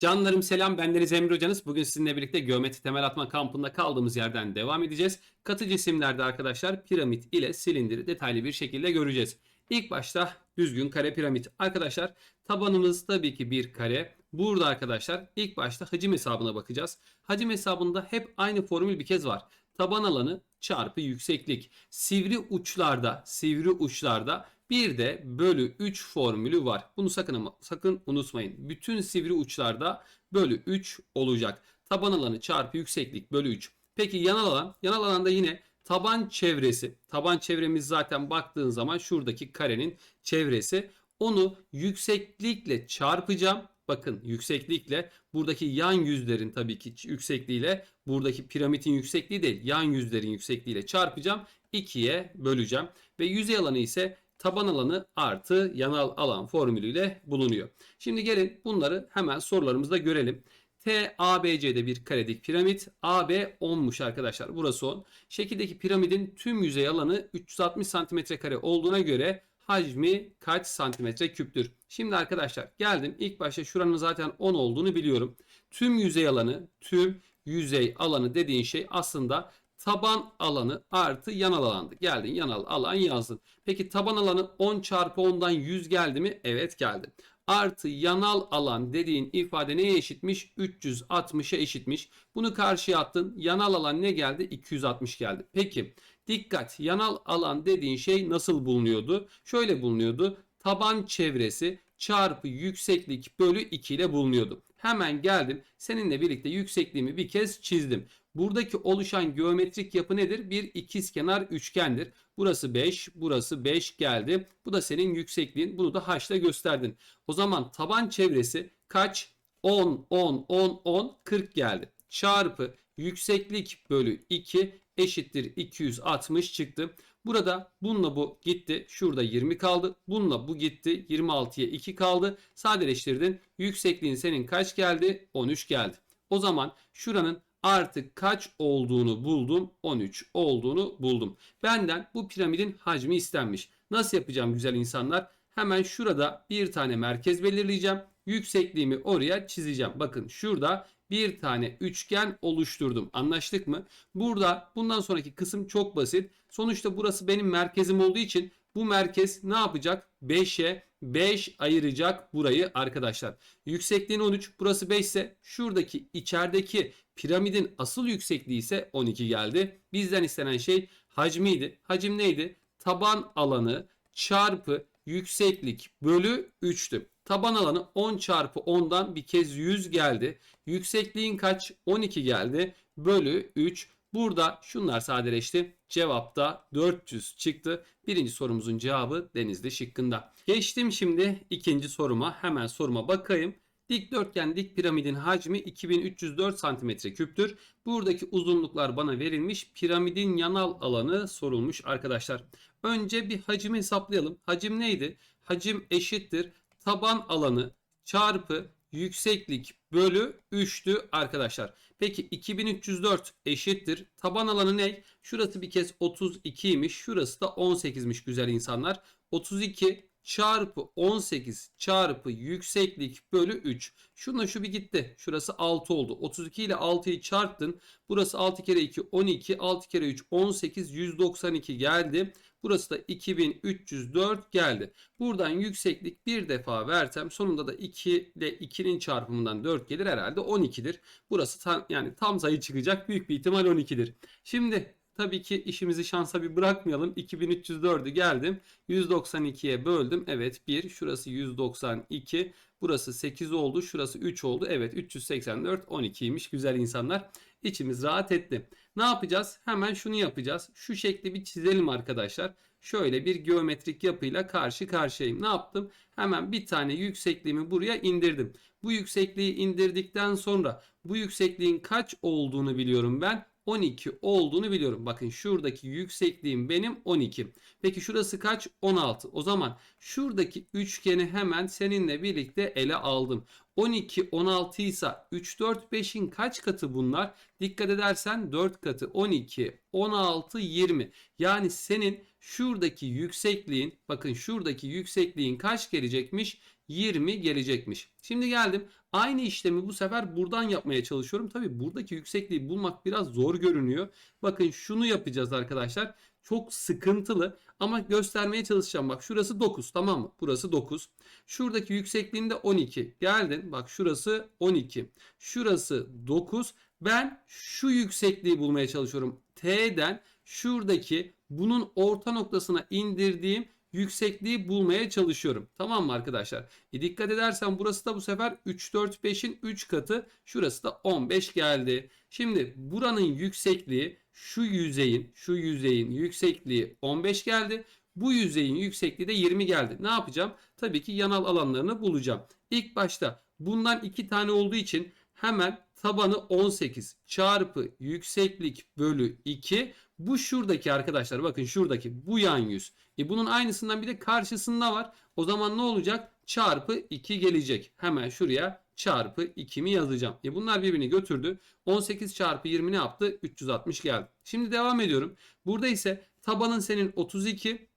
Canlarım selam bendeniz Emre Hocanız. Bugün sizinle birlikte geometri temel atma kampında kaldığımız yerden devam edeceğiz. Katı cisimlerde arkadaşlar piramit ile silindiri detaylı bir şekilde göreceğiz. İlk başta düzgün kare piramit. Arkadaşlar tabanımız tabii ki bir kare. Burada arkadaşlar ilk başta hacim hesabına bakacağız. Hacim hesabında hep aynı formül bir kez var. Taban alanı çarpı yükseklik. Sivri uçlarda, sivri uçlarda bir de bölü 3 formülü var. Bunu sakın ama sakın unutmayın. Bütün sivri uçlarda bölü 3 olacak. Taban alanı çarpı yükseklik bölü 3. Peki yanal alan? Yanal alanda yine taban çevresi. Taban çevremiz zaten baktığın zaman şuradaki karenin çevresi. Onu yükseklikle çarpacağım. Bakın yükseklikle buradaki yan yüzlerin tabii ki yüksekliğiyle buradaki piramidin yüksekliği değil yan yüzlerin yüksekliğiyle çarpacağım. 2'ye böleceğim. Ve yüzey alanı ise taban alanı artı yanal alan formülüyle bulunuyor. Şimdi gelin bunları hemen sorularımızda görelim. T ABC'de bir karedik piramit. AB 10'muş arkadaşlar. Burası 10. Şekildeki piramidin tüm yüzey alanı 360 santimetre kare olduğuna göre hacmi kaç santimetre küptür? Şimdi arkadaşlar geldim. İlk başta şuranın zaten 10 olduğunu biliyorum. Tüm yüzey alanı, tüm yüzey alanı dediğin şey aslında taban alanı artı yanal alandı. Geldin yanal alan yazdın. Peki taban alanı 10 çarpı 10'dan 100 geldi mi? Evet geldi. Artı yanal alan dediğin ifade neye eşitmiş? 360'a eşitmiş. Bunu karşıya attın. Yanal alan ne geldi? 260 geldi. Peki dikkat yanal alan dediğin şey nasıl bulunuyordu? Şöyle bulunuyordu. Taban çevresi çarpı yükseklik bölü 2 ile bulunuyordu. Hemen geldim. Seninle birlikte yüksekliğimi bir kez çizdim. Buradaki oluşan geometrik yapı nedir? Bir ikizkenar üçgendir. Burası 5, burası 5 geldi. Bu da senin yüksekliğin. Bunu da haşla gösterdin. O zaman taban çevresi kaç? 10, 10, 10, 10, 40 geldi. Çarpı yükseklik bölü 2 eşittir 260 çıktı. Burada bununla bu gitti. Şurada 20 kaldı. Bununla bu gitti. 26'ya 2 kaldı. Sadeleştirdin. Yüksekliğin senin kaç geldi? 13 geldi. O zaman şuranın artık kaç olduğunu buldum. 13 olduğunu buldum. Benden bu piramidin hacmi istenmiş. Nasıl yapacağım güzel insanlar? Hemen şurada bir tane merkez belirleyeceğim. Yüksekliğimi oraya çizeceğim. Bakın şurada bir tane üçgen oluşturdum. Anlaştık mı? Burada bundan sonraki kısım çok basit. Sonuçta burası benim merkezim olduğu için bu merkez ne yapacak? 5'e 5 ayıracak burayı arkadaşlar. Yüksekliğin 13 burası 5 ise şuradaki içerideki piramidin asıl yüksekliği ise 12 geldi. Bizden istenen şey hacmiydi. Hacim neydi? Taban alanı çarpı yükseklik bölü 3'tü. Taban alanı 10 çarpı 10'dan bir kez 100 geldi. Yüksekliğin kaç? 12 geldi. Bölü 3. Burada şunlar sadeleşti. Cevapta 400 çıktı. Birinci sorumuzun cevabı Denizli şıkkında. Geçtim şimdi ikinci soruma. Hemen soruma bakayım. Dikdörtgen dik piramidin hacmi 2304 cm küptür. Buradaki uzunluklar bana verilmiş. Piramidin yanal alanı sorulmuş arkadaşlar. Önce bir hacmi hesaplayalım. Hacim neydi? Hacim eşittir. Taban alanı çarpı yükseklik bölü 3'tü arkadaşlar. Peki 2304 eşittir. Taban alanı ne? Şurası bir kez 32'ymiş. Şurası da 18'miş güzel insanlar. 32 çarpı 18 çarpı yükseklik bölü 3. Şuna şu bir gitti. Şurası 6 oldu. 32 ile 6'yı çarptın. Burası 6 kere 2 12. 6 kere 3 18. 192 geldi. Burası da 2304 geldi. Buradan yükseklik bir defa versem sonunda da 2 ile 2'nin çarpımından 4 gelir herhalde 12'dir. Burası tam, yani tam sayı çıkacak büyük bir ihtimal 12'dir. Şimdi Tabii ki işimizi şansa bir bırakmayalım. 2304'ü geldim. 192'ye böldüm. Evet 1. Şurası 192. Burası 8 oldu. Şurası 3 oldu. Evet 384 12'ymiş güzel insanlar. İçimiz rahat etti. Ne yapacağız? Hemen şunu yapacağız. Şu şekli bir çizelim arkadaşlar. Şöyle bir geometrik yapıyla karşı karşıyayım. Ne yaptım? Hemen bir tane yüksekliğimi buraya indirdim. Bu yüksekliği indirdikten sonra bu yüksekliğin kaç olduğunu biliyorum ben. 12 olduğunu biliyorum. Bakın şuradaki yüksekliğim benim 12. Peki şurası kaç? 16. O zaman şuradaki üçgeni hemen seninle birlikte ele aldım. 12 16 ise 3 4 5'in kaç katı bunlar? Dikkat edersen 4 katı 12 16 20. Yani senin şuradaki yüksekliğin bakın şuradaki yüksekliğin kaç gelecekmiş? 20 gelecekmiş. Şimdi geldim. Aynı işlemi bu sefer buradan yapmaya çalışıyorum. Tabi buradaki yüksekliği bulmak biraz zor görünüyor. Bakın şunu yapacağız arkadaşlar. Çok sıkıntılı ama göstermeye çalışacağım. Bak şurası 9 tamam mı? Burası 9. Şuradaki yüksekliğinde 12. Geldin bak şurası 12. Şurası 9. Ben şu yüksekliği bulmaya çalışıyorum. T'den şuradaki bunun orta noktasına indirdiğim yüksekliği bulmaya çalışıyorum. Tamam mı arkadaşlar? E dikkat edersen burası da bu sefer 3, 4, 5'in 3 katı. Şurası da 15 geldi. Şimdi buranın yüksekliği şu yüzeyin, şu yüzeyin yüksekliği 15 geldi. Bu yüzeyin yüksekliği de 20 geldi. Ne yapacağım? Tabii ki yanal alanlarını bulacağım. İlk başta bundan 2 tane olduğu için hemen tabanı 18 çarpı yükseklik bölü 2. Bu şuradaki arkadaşlar bakın şuradaki bu yan yüz. E bunun aynısından bir de karşısında var. O zaman ne olacak? Çarpı 2 gelecek. Hemen şuraya çarpı 2 mi yazacağım. E bunlar birbirini götürdü. 18 çarpı 20 ne yaptı? 360 geldi. Şimdi devam ediyorum. Burada ise tabanın senin 32,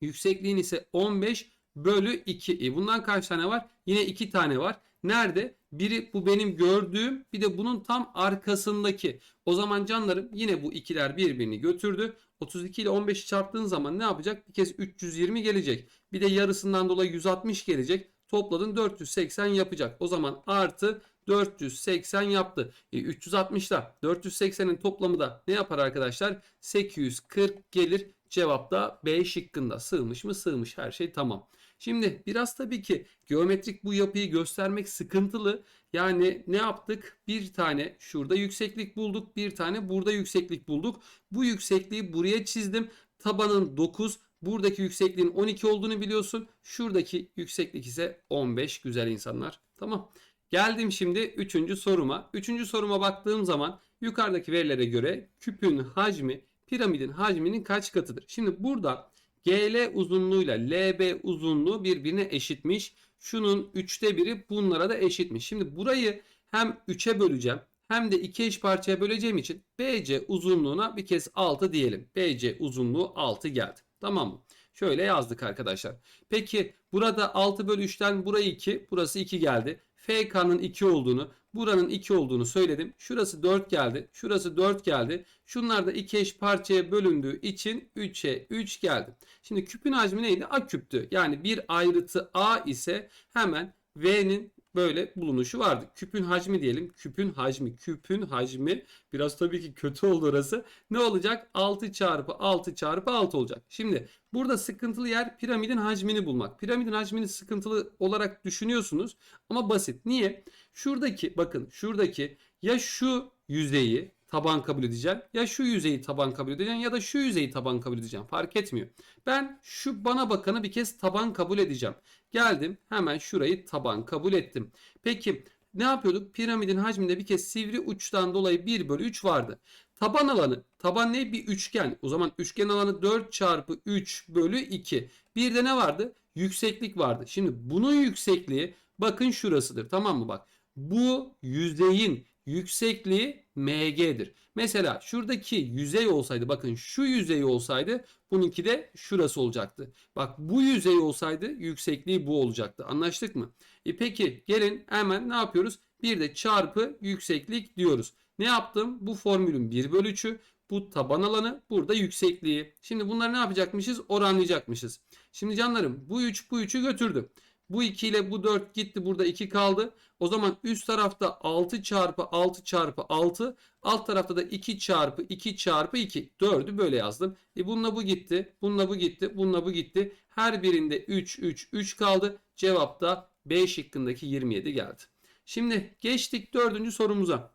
yüksekliğin ise 15 bölü 2. E bundan kaç tane var? Yine 2 tane var. Nerede? Biri bu benim gördüğüm bir de bunun tam arkasındaki. O zaman canlarım yine bu ikiler birbirini götürdü. 32 ile 15'i çarptığın zaman ne yapacak? Bir kez 320 gelecek. Bir de yarısından dolayı 160 gelecek. Topladın 480 yapacak. O zaman artı 480 yaptı. E, 360'da 480'in toplamı da ne yapar arkadaşlar? 840 gelir. Cevap da B şıkkında. Sığmış mı? Sığmış. Her şey tamam. Şimdi biraz tabii ki geometrik bu yapıyı göstermek sıkıntılı. Yani ne yaptık? Bir tane şurada yükseklik bulduk. Bir tane burada yükseklik bulduk. Bu yüksekliği buraya çizdim. Tabanın 9, buradaki yüksekliğin 12 olduğunu biliyorsun. Şuradaki yükseklik ise 15 güzel insanlar. Tamam. Geldim şimdi 3. soruma. 3. soruma baktığım zaman yukarıdaki verilere göre küpün hacmi piramidin hacminin kaç katıdır? Şimdi burada GL uzunluğuyla LB uzunluğu birbirine eşitmiş. Şunun üçte biri bunlara da eşitmiş. Şimdi burayı hem 3'e böleceğim hem de iki eş parçaya böleceğim için BC uzunluğuna bir kez 6 diyelim. BC uzunluğu 6 geldi. Tamam mı? Şöyle yazdık arkadaşlar. Peki burada 6 bölü 3'ten burayı 2, burası 2 geldi. FK'nın 2 olduğunu, buranın 2 olduğunu söyledim. Şurası 4 geldi. Şurası 4 geldi. Şunlar da 2 eş parçaya bölündüğü için 3'e 3 geldi. Şimdi küpün hacmi neydi? A küptü. Yani bir ayrıtı A ise hemen V'nin böyle bulunuşu vardı. Küpün hacmi diyelim. Küpün hacmi. Küpün hacmi. Biraz tabii ki kötü oldu orası. Ne olacak? 6 çarpı 6 çarpı 6 olacak. Şimdi burada sıkıntılı yer piramidin hacmini bulmak. Piramidin hacmini sıkıntılı olarak düşünüyorsunuz. Ama basit. Niye? Şuradaki bakın şuradaki ya şu yüzeyi taban kabul edeceğim. Ya şu yüzeyi taban kabul edeceğim ya da şu yüzeyi taban kabul edeceğim. Fark etmiyor. Ben şu bana bakanı bir kez taban kabul edeceğim. Geldim hemen şurayı taban kabul ettim. Peki ne yapıyorduk? Piramidin hacminde bir kez sivri uçtan dolayı 1 bölü 3 vardı. Taban alanı. Taban ne? Bir üçgen. O zaman üçgen alanı 4 çarpı 3 bölü 2. Bir de ne vardı? Yükseklik vardı. Şimdi bunun yüksekliği bakın şurasıdır. Tamam mı bak? Bu yüzeyin yüksekliği MG'dir. Mesela şuradaki yüzey olsaydı bakın şu yüzey olsaydı bununki de şurası olacaktı. Bak bu yüzey olsaydı yüksekliği bu olacaktı. Anlaştık mı? E peki gelin hemen ne yapıyoruz? Bir de çarpı yükseklik diyoruz. Ne yaptım? Bu formülün 1 bölü 3'ü. Bu taban alanı. Burada yüksekliği. Şimdi bunları ne yapacakmışız? Oranlayacakmışız. Şimdi canlarım bu 3 bu 3'ü götürdü. Bu 2 ile bu 4 gitti. Burada 2 kaldı. O zaman üst tarafta 6 çarpı 6 çarpı 6. Alt tarafta da 2 çarpı 2 çarpı 2. 4'ü böyle yazdım. E bununla bu gitti. Bununla bu gitti. Bununla bu gitti. Her birinde 3 3 3 kaldı. Cevap da B şıkkındaki 27 geldi. Şimdi geçtik dördüncü sorumuza.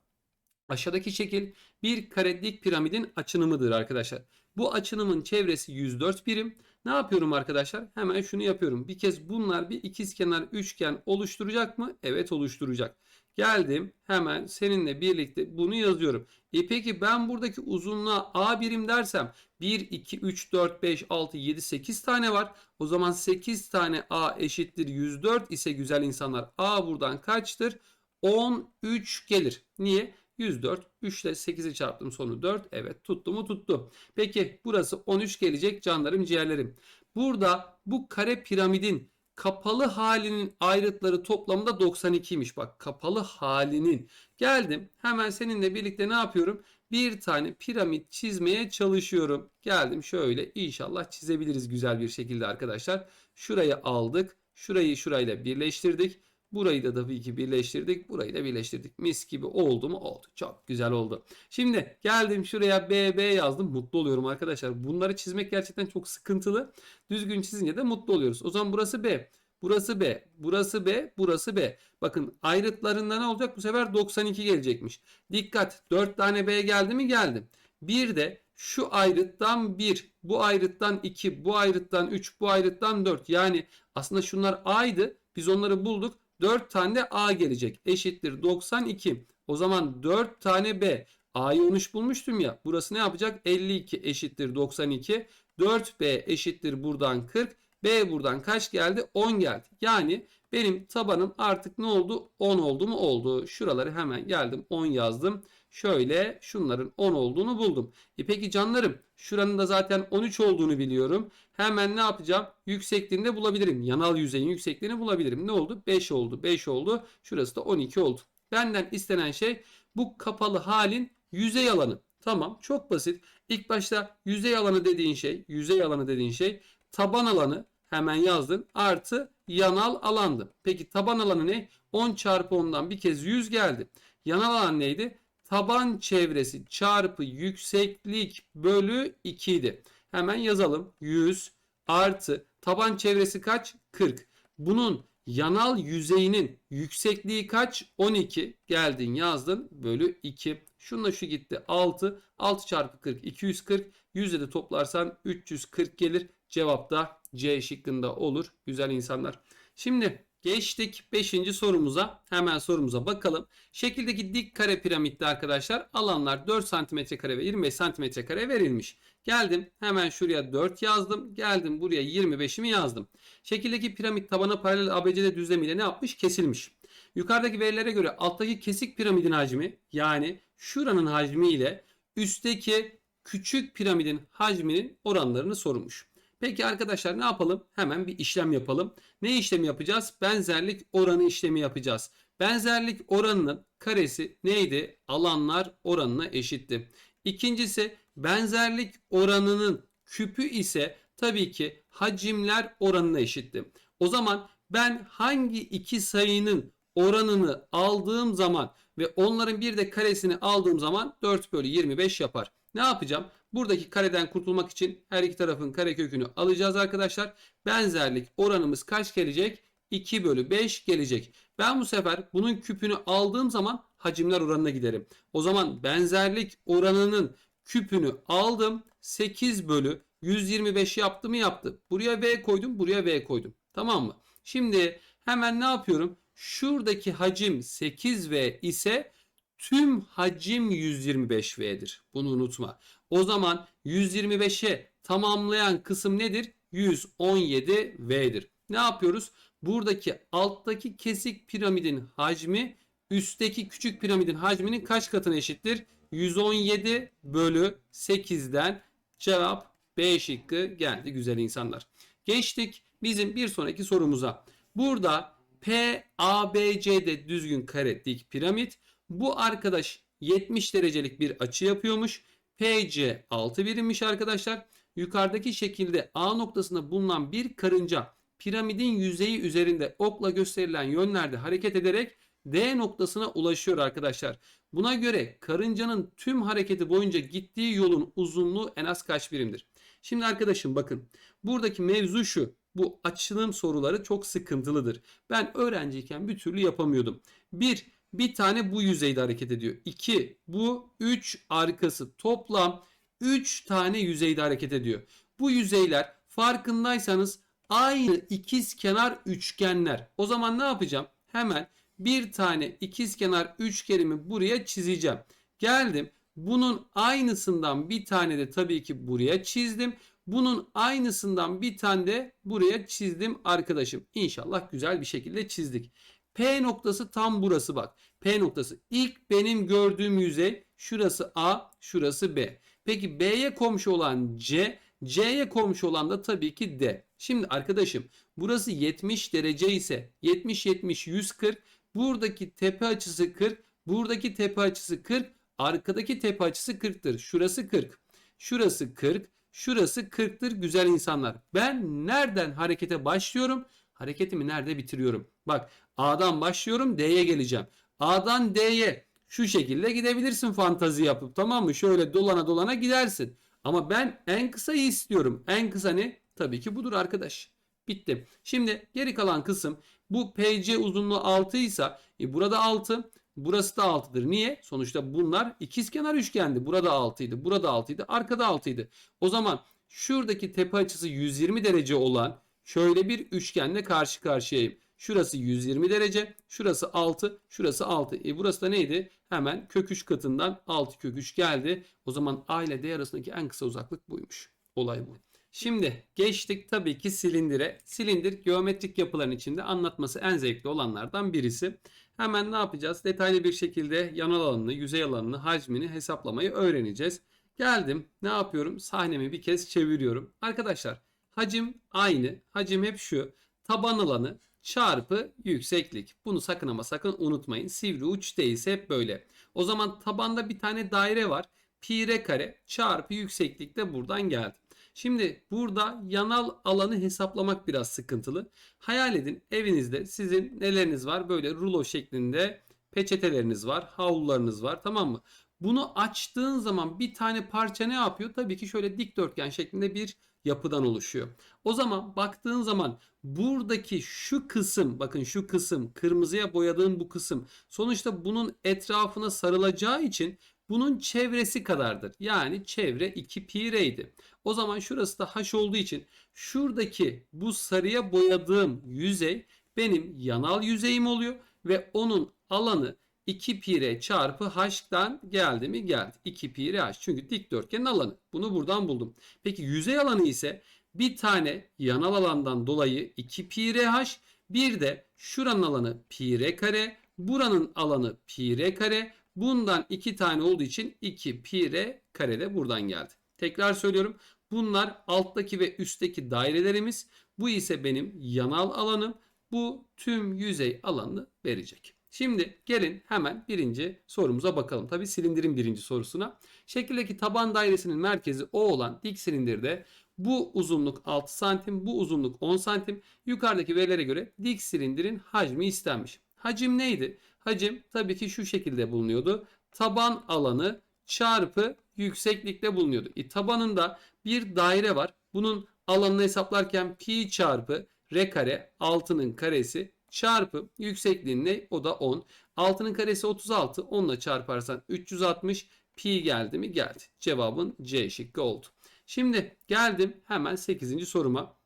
Aşağıdaki şekil bir karelik piramidin açınımıdır arkadaşlar. Bu açınımın çevresi 104 birim. Ne yapıyorum arkadaşlar? Hemen şunu yapıyorum. Bir kez bunlar bir ikizkenar üçgen oluşturacak mı? Evet oluşturacak. Geldim hemen seninle birlikte bunu yazıyorum. E peki ben buradaki uzunluğa A birim dersem 1, 2, 3, 4, 5, 6, 7, 8 tane var. O zaman 8 tane A eşittir 104 ise güzel insanlar A buradan kaçtır? 13 gelir. Niye? 104. 3 ile 8'i çarptım sonu 4. Evet tuttu mu tuttu. Peki burası 13 gelecek canlarım ciğerlerim. Burada bu kare piramidin kapalı halinin ayrıtları toplamda 92'ymiş. Bak kapalı halinin. Geldim hemen seninle birlikte ne yapıyorum? Bir tane piramit çizmeye çalışıyorum. Geldim şöyle inşallah çizebiliriz güzel bir şekilde arkadaşlar. Şurayı aldık. Şurayı şurayla birleştirdik. Burayı da tabii ki birleştirdik. Burayı da birleştirdik. Mis gibi oldu mu? Oldu. Çok güzel oldu. Şimdi geldim şuraya BB yazdım. Mutlu oluyorum arkadaşlar. Bunları çizmek gerçekten çok sıkıntılı. Düzgün çizince de mutlu oluyoruz. O zaman burası B. Burası B. Burası B. Burası B. Bakın ayrıtlarında ne olacak? Bu sefer 92 gelecekmiş. Dikkat. 4 tane B geldi mi? Geldi. Bir de şu ayrıttan 1, bu ayrıttan 2, bu ayrıttan 3, bu ayrıttan 4. Yani aslında şunlar A'ydı. Biz onları bulduk. 4 tane A gelecek. Eşittir 92. O zaman 4 tane B. A'yı 13 bulmuştum ya. Burası ne yapacak? 52 eşittir 92. 4B eşittir buradan 40. B buradan kaç geldi? 10 geldi. Yani benim tabanım artık ne oldu? 10 oldu mu? Oldu. Şuraları hemen geldim 10 yazdım. Şöyle şunların 10 olduğunu buldum. E peki canlarım şuranın da zaten 13 olduğunu biliyorum. Hemen ne yapacağım? Yüksekliğini de bulabilirim. Yanal yüzeyin yüksekliğini bulabilirim. Ne oldu? 5 oldu. 5 oldu. Şurası da 12 oldu. Benden istenen şey bu kapalı halin yüzey alanı. Tamam çok basit. İlk başta yüzey alanı dediğin şey, yüzey alanı dediğin şey taban alanı hemen yazdın artı yanal alandı. Peki taban alanı ne? 10 çarpı 10'dan bir kez 100 geldi. Yanal alan neydi? Taban çevresi çarpı yükseklik bölü 2 idi. Hemen yazalım. 100 artı taban çevresi kaç? 40. Bunun yanal yüzeyinin yüksekliği kaç? 12. Geldin yazdın. Bölü 2. Şunla şu gitti. 6. 6 çarpı 40. 240. Yüzde de toplarsan 340 gelir. Cevap da C şıkkında olur. Güzel insanlar. Şimdi geçtik 5. sorumuza. Hemen sorumuza bakalım. Şekildeki dik kare piramitte arkadaşlar alanlar 4 cm kare ve 25 cm kare verilmiş. Geldim hemen şuraya 4 yazdım. Geldim buraya 25'imi yazdım. Şekildeki piramit tabana paralel ABCD düzlemiyle ne yapmış? Kesilmiş. Yukarıdaki verilere göre alttaki kesik piramidin hacmi yani şuranın hacmi ile üstteki küçük piramidin hacminin oranlarını sormuş. Peki arkadaşlar ne yapalım? Hemen bir işlem yapalım. Ne işlemi yapacağız? Benzerlik oranı işlemi yapacağız. Benzerlik oranının karesi neydi? Alanlar oranına eşitti. İkincisi benzerlik oranının küpü ise tabii ki hacimler oranına eşitti. O zaman ben hangi iki sayının oranını aldığım zaman ve onların bir de karesini aldığım zaman 4 bölü 25 yapar. Ne yapacağım? Buradaki kareden kurtulmak için her iki tarafın karekökünü alacağız arkadaşlar. Benzerlik oranımız kaç gelecek? 2 bölü 5 gelecek. Ben bu sefer bunun küpünü aldığım zaman hacimler oranına giderim. O zaman benzerlik oranının küpünü aldım. 8 bölü 125 yaptı mı yaptı. Buraya V koydum buraya V koydum. Tamam mı? Şimdi hemen ne yapıyorum? Şuradaki hacim 8V ise tüm hacim 125V'dir. Bunu unutma. O zaman 125'e tamamlayan kısım nedir? 117V'dir. Ne yapıyoruz? Buradaki alttaki kesik piramidin hacmi üstteki küçük piramidin hacminin kaç katına eşittir? 117 bölü 8'den cevap B şıkkı geldi güzel insanlar. Geçtik bizim bir sonraki sorumuza. Burada P, A, B, C'de düzgün kare dik piramit. Bu arkadaş 70 derecelik bir açı yapıyormuş. PC 6 birimmiş arkadaşlar. Yukarıdaki şekilde A noktasında bulunan bir karınca piramidin yüzeyi üzerinde okla gösterilen yönlerde hareket ederek D noktasına ulaşıyor arkadaşlar. Buna göre karıncanın tüm hareketi boyunca gittiği yolun uzunluğu en az kaç birimdir? Şimdi arkadaşım bakın buradaki mevzu şu. Bu açılım soruları çok sıkıntılıdır. Ben öğrenciyken bir türlü yapamıyordum. Bir, bir tane bu yüzeyde hareket ediyor. 2 bu 3 arkası toplam 3 tane yüzeyde hareket ediyor. Bu yüzeyler farkındaysanız aynı ikiz kenar üçgenler. O zaman ne yapacağım? Hemen bir tane ikiz kenar üçgenimi buraya çizeceğim. Geldim. Bunun aynısından bir tane de tabii ki buraya çizdim. Bunun aynısından bir tane de buraya çizdim arkadaşım. İnşallah güzel bir şekilde çizdik. P noktası tam burası bak. P noktası. İlk benim gördüğüm yüzey şurası A, şurası B. Peki B'ye komşu olan C C'ye komşu olan da tabii ki D. Şimdi arkadaşım burası 70 derece ise 70 70 140 buradaki tepe açısı 40 buradaki tepe açısı 40 arkadaki tepe açısı 40'tır. Şurası 40. Şurası 40. Şurası 40'tır güzel insanlar. Ben nereden harekete başlıyorum? Hareketimi nerede bitiriyorum? Bak A'dan başlıyorum D'ye geleceğim. A'dan D'ye şu şekilde gidebilirsin fantazi yapıp tamam mı? Şöyle dolana dolana gidersin. Ama ben en kısayı istiyorum. En kısa ne? Tabii ki budur arkadaş. Bitti. Şimdi geri kalan kısım bu PC uzunluğu 6 ise e, burada 6 burası da 6'dır. Niye? Sonuçta bunlar ikizkenar üçgendi. Burada 6 idi. Burada 6 idi. Arkada 6 idi. O zaman şuradaki tepe açısı 120 derece olan şöyle bir üçgenle karşı karşıyayım. Şurası 120 derece. Şurası 6. Şurası 6. E burası da neydi? Hemen kök 3 katından 6 kök 3 geldi. O zaman A ile D arasındaki en kısa uzaklık buymuş. Olay bu. Şimdi geçtik tabii ki silindire. Silindir geometrik yapıların içinde anlatması en zevkli olanlardan birisi. Hemen ne yapacağız? Detaylı bir şekilde yanal alanını, yüzey alanını, hacmini hesaplamayı öğreneceğiz. Geldim. Ne yapıyorum? Sahnemi bir kez çeviriyorum. Arkadaşlar hacim aynı. Hacim hep şu. Taban alanı çarpı yükseklik. Bunu sakın ama sakın unutmayın. Sivri uç değilse hep böyle. O zaman tabanda bir tane daire var. Pi r kare çarpı yükseklik de buradan geldi. Şimdi burada yanal alanı hesaplamak biraz sıkıntılı. Hayal edin evinizde sizin neleriniz var? Böyle rulo şeklinde peçeteleriniz var, havlularınız var tamam mı? Bunu açtığın zaman bir tane parça ne yapıyor? Tabii ki şöyle dikdörtgen şeklinde bir yapıdan oluşuyor. O zaman baktığın zaman buradaki şu kısım bakın şu kısım kırmızıya boyadığım bu kısım sonuçta bunun etrafına sarılacağı için bunun çevresi kadardır. Yani çevre 2 pi r'ydi. O zaman şurası da h olduğu için şuradaki bu sarıya boyadığım yüzey benim yanal yüzeyim oluyor ve onun alanı 2 pi çarpı h'tan geldi mi? Geldi. 2 pi r h. Çünkü dikdörtgenin alanı. Bunu buradan buldum. Peki yüzey alanı ise bir tane yanal alandan dolayı 2 pi r h bir de şuranın alanı pi kare buranın alanı pi kare bundan iki tane olduğu için 2 pi kare de buradan geldi. Tekrar söylüyorum. Bunlar alttaki ve üstteki dairelerimiz. Bu ise benim yanal alanım. Bu tüm yüzey alanını verecek. Şimdi gelin hemen birinci sorumuza bakalım. Tabi silindirin birinci sorusuna. Şekildeki taban dairesinin merkezi O olan dik silindirde bu uzunluk 6 santim, bu uzunluk 10 santim. Yukarıdaki verilere göre dik silindirin hacmi istenmiş. Hacim neydi? Hacim tabii ki şu şekilde bulunuyordu. Taban alanı çarpı yükseklikte bulunuyordu. E, tabanında bir daire var. Bunun alanını hesaplarken pi çarpı r kare 6'nın karesi çarpı yüksekliğin ne? O da 10. 6'nın karesi 36. 10 ile çarparsan 360 pi geldi mi? Geldi. Cevabın C şıkkı oldu. Şimdi geldim hemen 8. soruma.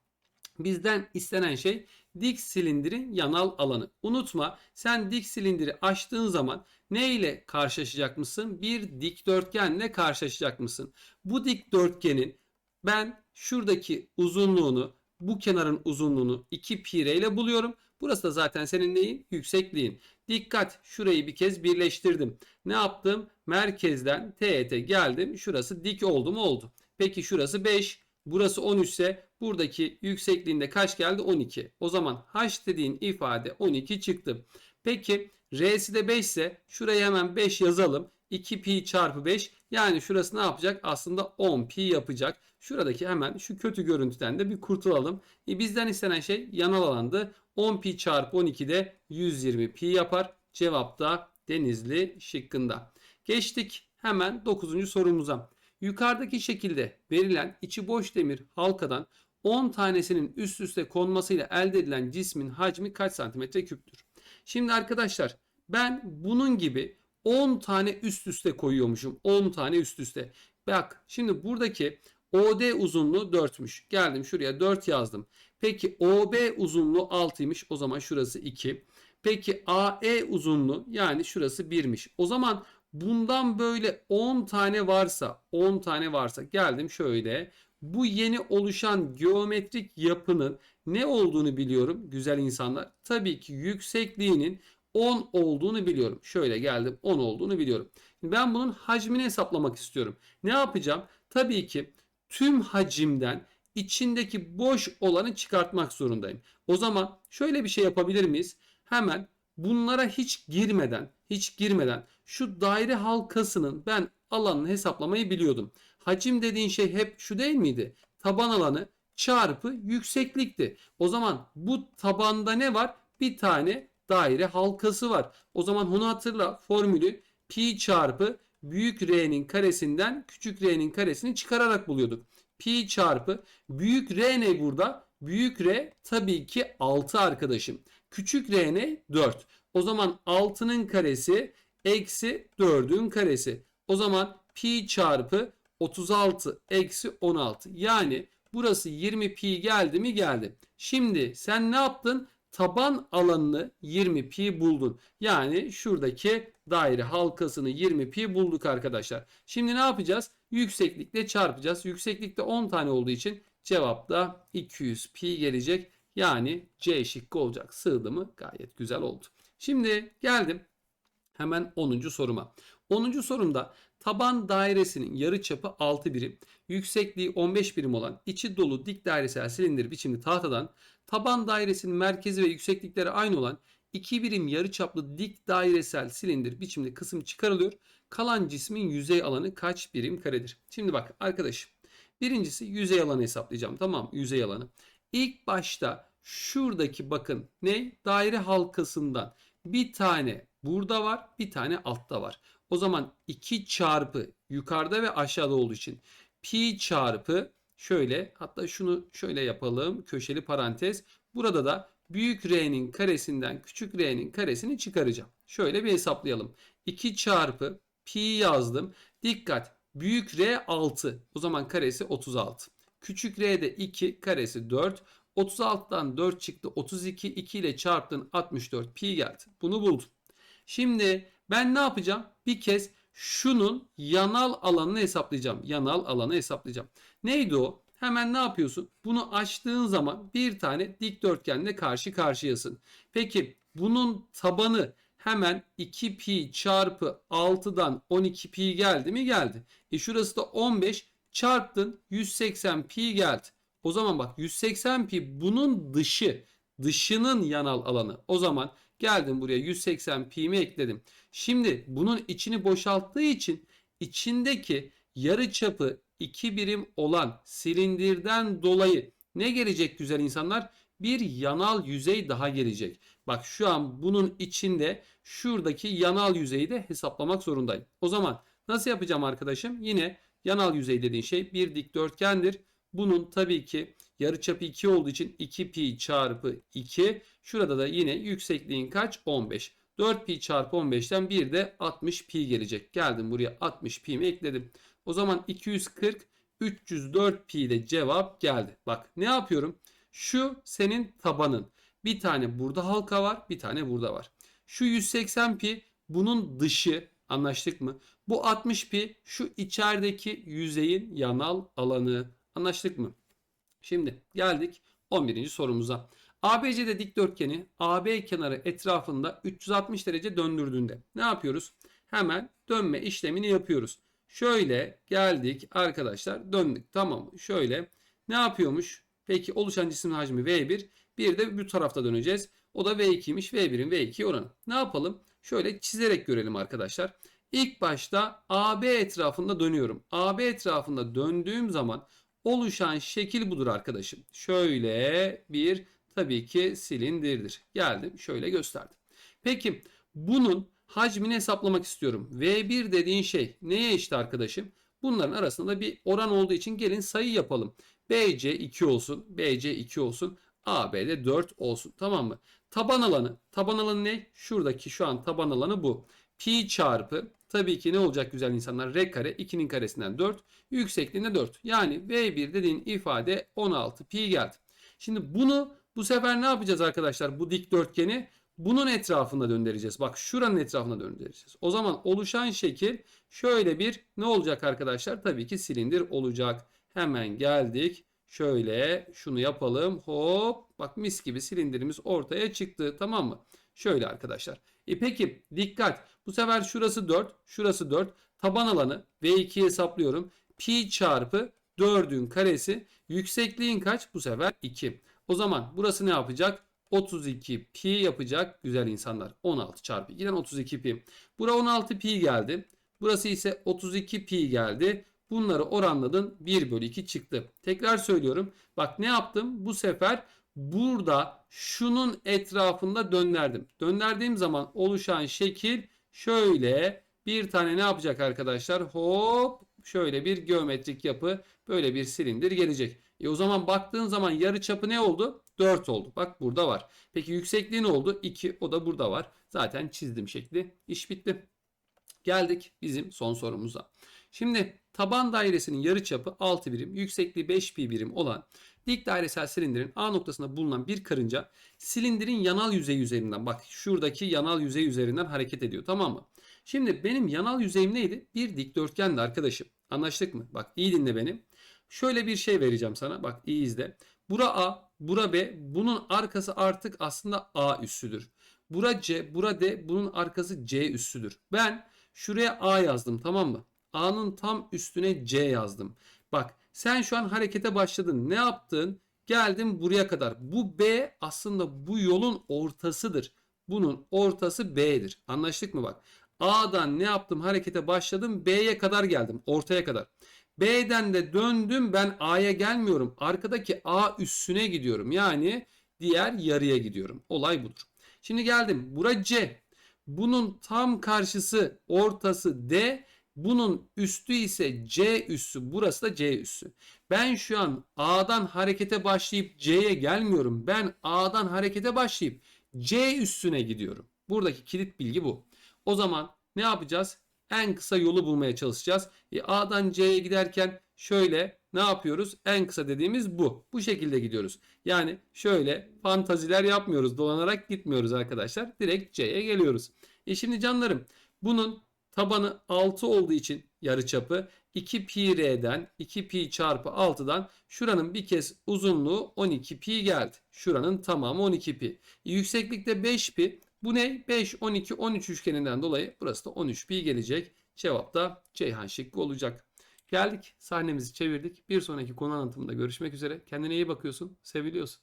Bizden istenen şey dik silindirin yanal alanı. Unutma sen dik silindiri açtığın zaman ne ile karşılaşacak mısın? Bir dikdörtgenle karşılaşacak mısın? Bu dikdörtgenin ben şuradaki uzunluğunu bu kenarın uzunluğunu 2 pi ile buluyorum. Burası da zaten senin neyin? Yüksekliğin. Dikkat şurayı bir kez birleştirdim. Ne yaptım? Merkezden teğete geldim. Şurası dik oldu mu? Oldu. Peki şurası 5. Burası 13 ise buradaki yüksekliğinde kaç geldi? 12. O zaman h dediğin ifade 12 çıktı. Peki r'si de 5 ise şuraya hemen 5 yazalım. 2 pi çarpı 5 yani şurası ne yapacak? Aslında 10 pi yapacak. Şuradaki hemen şu kötü görüntüden de bir kurtulalım. E bizden istenen şey yanal alandı. 10 pi çarpı 12 de 120 pi yapar. Cevap da Denizli şıkkında. Geçtik hemen 9. sorumuza. Yukarıdaki şekilde verilen içi boş demir halkadan 10 tanesinin üst üste konmasıyla elde edilen cismin hacmi kaç santimetre küptür? Şimdi arkadaşlar ben bunun gibi 10 tane üst üste koyuyormuşum. 10 tane üst üste. Bak şimdi buradaki OD uzunluğu 4'müş. Geldim şuraya 4 yazdım. Peki OB uzunluğu 6'ymış. O zaman şurası 2. Peki AE uzunluğu yani şurası 1'miş. O zaman bundan böyle 10 tane varsa 10 tane varsa geldim şöyle. Bu yeni oluşan geometrik yapının ne olduğunu biliyorum güzel insanlar. Tabii ki yüksekliğinin 10 olduğunu biliyorum. Şöyle geldim 10 olduğunu biliyorum. Ben bunun hacmini hesaplamak istiyorum. Ne yapacağım? Tabii ki tüm hacimden içindeki boş olanı çıkartmak zorundayım. O zaman şöyle bir şey yapabilir miyiz? Hemen bunlara hiç girmeden, hiç girmeden şu daire halkasının ben alanını hesaplamayı biliyordum. Hacim dediğin şey hep şu değil miydi? Taban alanı çarpı yükseklikti. O zaman bu tabanda ne var? Bir tane daire halkası var. O zaman onu hatırla formülü pi çarpı büyük R'nin karesinden küçük R'nin karesini çıkararak buluyorduk. Pi çarpı büyük R ne burada? Büyük R tabii ki 6 arkadaşım. Küçük R ne? 4. O zaman 6'nın karesi eksi 4'ün karesi. O zaman pi çarpı 36 eksi 16. Yani burası 20 pi geldi mi geldi. Şimdi sen ne yaptın? Taban alanını 20 pi buldun. Yani şuradaki daire halkasını 20 pi bulduk arkadaşlar. Şimdi ne yapacağız? Yükseklikle çarpacağız. Yükseklikte 10 tane olduğu için cevap da 200 pi gelecek. Yani C şıkkı olacak. Sığdı mı? Gayet güzel oldu. Şimdi geldim hemen 10. soruma. 10. sorumda taban dairesinin yarıçapı 6 birim, yüksekliği 15 birim olan içi dolu dik dairesel silindir biçimli tahtadan taban dairesinin merkezi ve yükseklikleri aynı olan 2 birim yarıçaplı dik dairesel silindir biçimli kısım çıkarılıyor. Kalan cismin yüzey alanı kaç birim karedir? Şimdi bak arkadaşım. Birincisi yüzey alanı hesaplayacağım. Tamam yüzey alanı. İlk başta şuradaki bakın ne? Daire halkasından bir tane burada var bir tane altta var. O zaman 2 çarpı yukarıda ve aşağıda olduğu için pi çarpı şöyle hatta şunu şöyle yapalım köşeli parantez. Burada da büyük R'nin karesinden küçük R'nin karesini çıkaracağım. Şöyle bir hesaplayalım. 2 çarpı pi yazdım. Dikkat büyük R 6 o zaman karesi 36. Küçük R de 2 karesi 4. 36'dan 4 çıktı 32 2 ile çarptın 64 pi geldi. Bunu buldum. Şimdi ben ne yapacağım? Bir kez şunun yanal alanını hesaplayacağım. Yanal alanı hesaplayacağım. Neydi o? Hemen ne yapıyorsun? Bunu açtığın zaman bir tane dikdörtgenle karşı karşıyasın. Peki bunun tabanı hemen 2 pi çarpı 6'dan 12 pi geldi mi? Geldi. E şurası da 15 çarptın 180 pi geldi. O zaman bak 180 pi bunun dışı. Dışının yanal alanı. O zaman geldim buraya 180 pi'mi ekledim. Şimdi bunun içini boşalttığı için içindeki yarı çapı 2 birim olan silindirden dolayı ne gelecek güzel insanlar? Bir yanal yüzey daha gelecek. Bak şu an bunun içinde şuradaki yanal yüzeyi de hesaplamak zorundayım. O zaman nasıl yapacağım arkadaşım? Yine yanal yüzey dediğin şey bir dikdörtgendir. Bunun tabii ki yarıçapı 2 olduğu için 2 pi çarpı 2. Şurada da yine yüksekliğin kaç? 15. 4 pi çarpı 15'ten bir de 60 pi gelecek. Geldim buraya 60 pi'mi ekledim. O zaman 240 304 pi ile cevap geldi. Bak ne yapıyorum? Şu senin tabanın. Bir tane burada halka var, bir tane burada var. Şu 180 pi bunun dışı. Anlaştık mı? Bu 60 pi şu içerideki yüzeyin yanal alanı. Anlaştık mı? Şimdi geldik 11. sorumuza. ABC'de dikdörtgeni AB kenarı etrafında 360 derece döndürdüğünde ne yapıyoruz? Hemen dönme işlemini yapıyoruz. Şöyle geldik arkadaşlar döndük tamam? Şöyle ne yapıyormuş? Peki oluşan cismin hacmi V1. Bir de bu tarafta döneceğiz. O da V2'ymiş. V1'in V2 oranı. Ne yapalım? Şöyle çizerek görelim arkadaşlar. İlk başta AB etrafında dönüyorum. AB etrafında döndüğüm zaman oluşan şekil budur arkadaşım. Şöyle bir tabii ki silindirdir. Geldim şöyle gösterdim. Peki bunun hacmini hesaplamak istiyorum. V1 dediğin şey neye eşit arkadaşım? Bunların arasında bir oran olduğu için gelin sayı yapalım. BC 2 olsun, BC 2 olsun, AB de 4 olsun. Tamam mı? Taban alanı. Taban alanı ne? Şuradaki şu an taban alanı bu. Pi çarpı tabii ki ne olacak güzel insanlar? R kare 2'nin karesinden 4. Yüksekliğinde 4. Yani V1 dediğin ifade 16 pi geldi. Şimdi bunu bu sefer ne yapacağız arkadaşlar? Bu dikdörtgeni bunun etrafında döndüreceğiz. Bak şuranın etrafında döndüreceğiz. O zaman oluşan şekil şöyle bir ne olacak arkadaşlar? Tabii ki silindir olacak. Hemen geldik. Şöyle şunu yapalım. Hop. Bak mis gibi silindirimiz ortaya çıktı. Tamam mı? Şöyle arkadaşlar. E peki dikkat. Bu sefer şurası 4. Şurası 4. Taban alanı V2'yi hesaplıyorum. Pi çarpı 4'ün karesi. Yüksekliğin kaç? Bu sefer 2. O zaman burası ne yapacak? 32 pi yapacak güzel insanlar. 16 çarpı 2'den 32 pi. Bura 16 pi geldi. Burası ise 32 pi geldi. Bunları oranladın 1 bölü 2 çıktı. Tekrar söylüyorum. Bak ne yaptım? Bu sefer burada şunun etrafında döndürdüm. Döndürdüğüm zaman oluşan şekil şöyle bir tane ne yapacak arkadaşlar? Hop şöyle bir geometrik yapı böyle bir silindir gelecek. E o zaman baktığın zaman yarı çapı ne oldu? 4 oldu. Bak burada var. Peki yüksekliği ne oldu? 2. O da burada var. Zaten çizdim şekli. İş bitti. Geldik bizim son sorumuza. Şimdi taban dairesinin yarıçapı 6 birim, yüksekliği 5 pi birim olan dik dairesel silindirin A noktasında bulunan bir karınca silindirin yanal yüzeyi üzerinden bak şuradaki yanal yüzey üzerinden hareket ediyor tamam mı? Şimdi benim yanal yüzeyim neydi? Bir dikdörtgendi arkadaşım. Anlaştık mı? Bak iyi dinle beni. Şöyle bir şey vereceğim sana. Bak iyi izle. Bura A, bura B. Bunun arkası artık aslında A üssüdür. Bura C, bura D. Bunun arkası C üssüdür. Ben şuraya A yazdım tamam mı? A'nın tam üstüne C yazdım. Bak sen şu an harekete başladın. Ne yaptın? Geldin buraya kadar. Bu B aslında bu yolun ortasıdır. Bunun ortası B'dir. Anlaştık mı bak? A'dan ne yaptım? Harekete başladım. B'ye kadar geldim. Ortaya kadar. B'den de döndüm. Ben A'ya gelmiyorum. Arkadaki A üssüne gidiyorum. Yani diğer yarıya gidiyorum. Olay budur. Şimdi geldim. Bura C. Bunun tam karşısı ortası D. Bunun üstü ise C üssü. Burası da C üssü. Ben şu an A'dan harekete başlayıp C'ye gelmiyorum. Ben A'dan harekete başlayıp C üssüne gidiyorum. Buradaki kilit bilgi bu. O zaman ne yapacağız? En kısa yolu bulmaya çalışacağız. E, A'dan C'ye giderken şöyle ne yapıyoruz? En kısa dediğimiz bu. Bu şekilde gidiyoruz. Yani şöyle fantaziler yapmıyoruz. Dolanarak gitmiyoruz arkadaşlar. Direkt C'ye geliyoruz. E şimdi canlarım bunun tabanı 6 olduğu için yarıçapı 2 pi r'den 2 pi çarpı 6'dan şuranın bir kez uzunluğu 12 pi geldi. Şuranın tamamı 12 pi. E, yükseklikte 5 pi. Bu ne? 5, 12, 13 üçgeninden dolayı burası da 13 pi gelecek. Cevap da Ceyhan şıkkı olacak. Geldik sahnemizi çevirdik. Bir sonraki konu anlatımında görüşmek üzere. Kendine iyi bakıyorsun. Seviliyorsun.